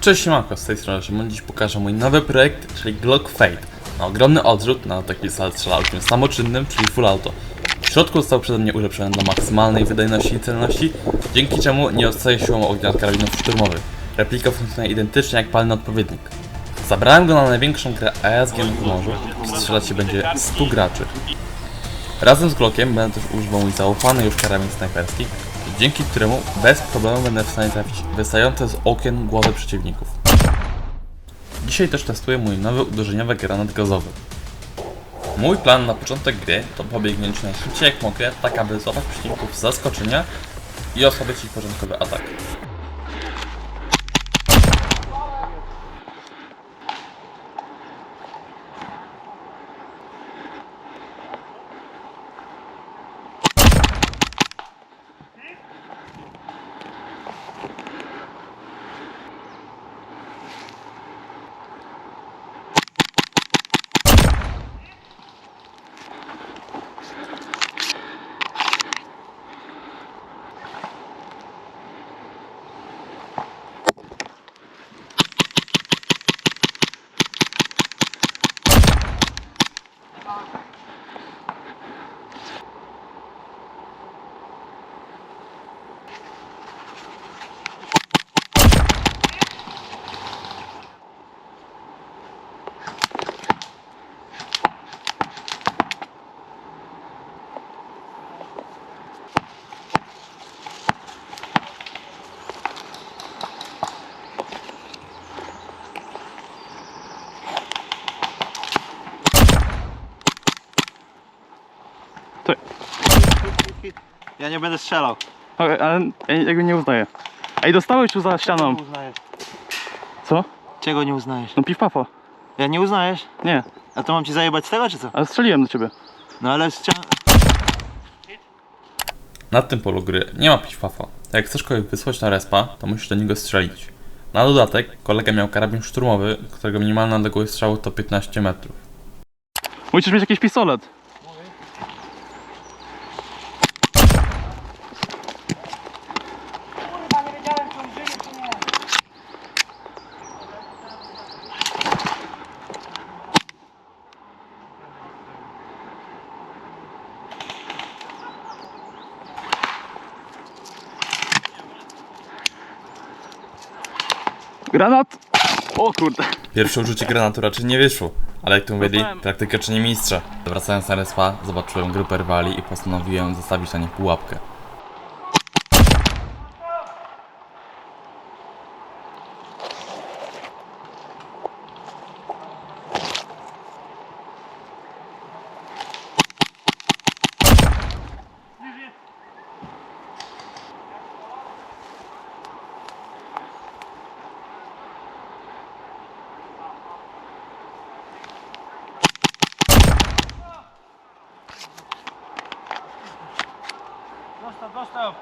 Cześć siemanko, z tej strony Szymon. Dziś pokażę mój nowy projekt, czyli Glock Fate. Ma ogromny odrzut na taki strzelałkiem samoczynnym, czyli full auto. W środku został przeze mnie ulepszony do maksymalnej wydajności i celności, dzięki czemu nie odstaje siłą ognia od karabinów szturmowych. Replika funkcjonuje identycznie jak palny odpowiednik. Zabrałem go na największą grę ESG na Pomorzu, strzelać się będzie 100 graczy. Razem z Glockiem będę też używał mój zaufany już karabin snajperski, dzięki któremu bez problemu będę w stanie trafić wystające z okien głowy przeciwników. Dzisiaj też testuję mój nowy uderzeniowy granat gazowy. Mój plan na początek gry to pobiegnięcie najszybciej jak mogę, tak aby złapać przeciwników z zaskoczenia i osłabić ich początkowy atak. Ja nie będę strzelał. Okej, ale ja jakby nie uznaję. Ej, dostałeś tu za ścianą. uznajesz? Co? Czego nie uznajesz? No piw. Ja nie uznajesz? Nie, A to mam ci zajebać z tego, czy co? ale strzeliłem do ciebie. No ale. Na tym polu gry nie ma piśwafa. Jak chcesz kogoś wysłać na respa, to musisz do niego strzelić. Na dodatek, kolega miał karabin szturmowy, którego minimalna odległość strzału to 15 metrów. Musisz mieć jakiś pistolet. Granat! O kurde. Pierwsze użycie granatu raczej nie wyszło, ale jak tu mówili, praktyka czyni mistrza. Wracając na respa, zobaczyłem grupę rywali i postanowiłem zostawić na nich pułapkę. Гостов.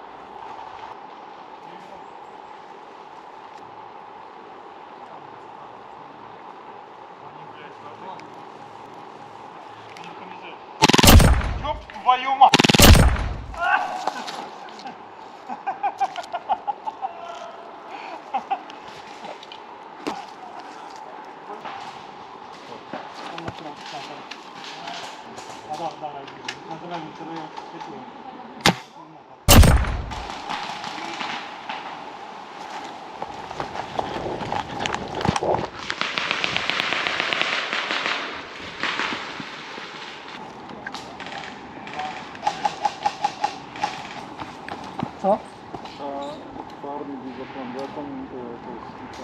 Ёб твою мать! Давай, давай, называем второе, четвертое.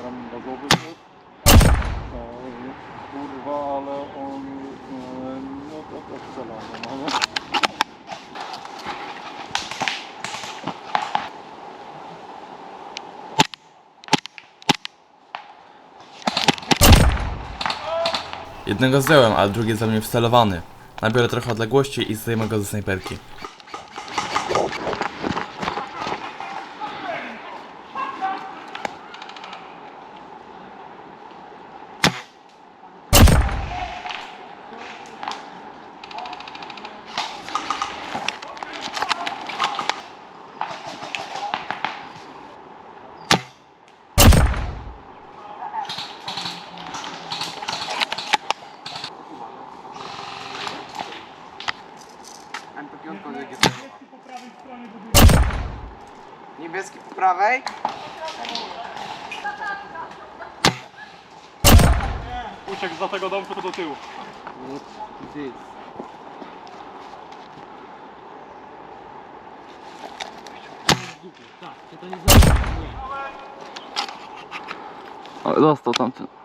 E, Kurwa, ale on, e, no to też no? Jednego zdjąłem, ale drugi za mnie wcelowany. Nabiorę trochę odległości i zdejmę go ze snajperki. szybciutko biegnie. Niebieski po prawej? Uciekł za tego domku do tyłu. What this? Tak, to nie zrobię. Dostał tamten.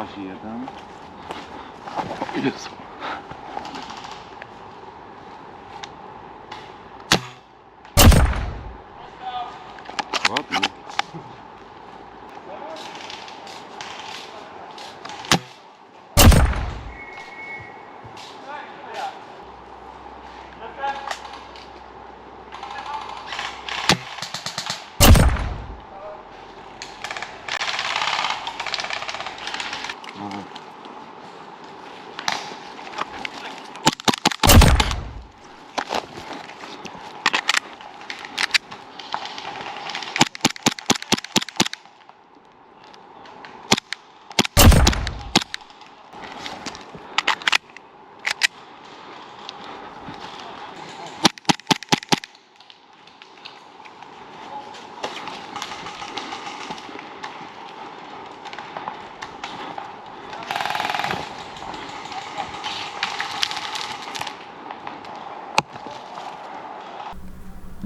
karşı yerden. Biliyorsun.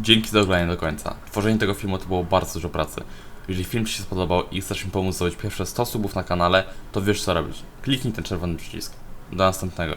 Dzięki za oglądanie do końca. Tworzenie tego filmu to było bardzo dużo pracy. Jeżeli film Ci się spodobał i chcesz mi pomóc zdobyć pierwsze 100 subów na kanale, to wiesz co robić. Kliknij ten czerwony przycisk. Do następnego.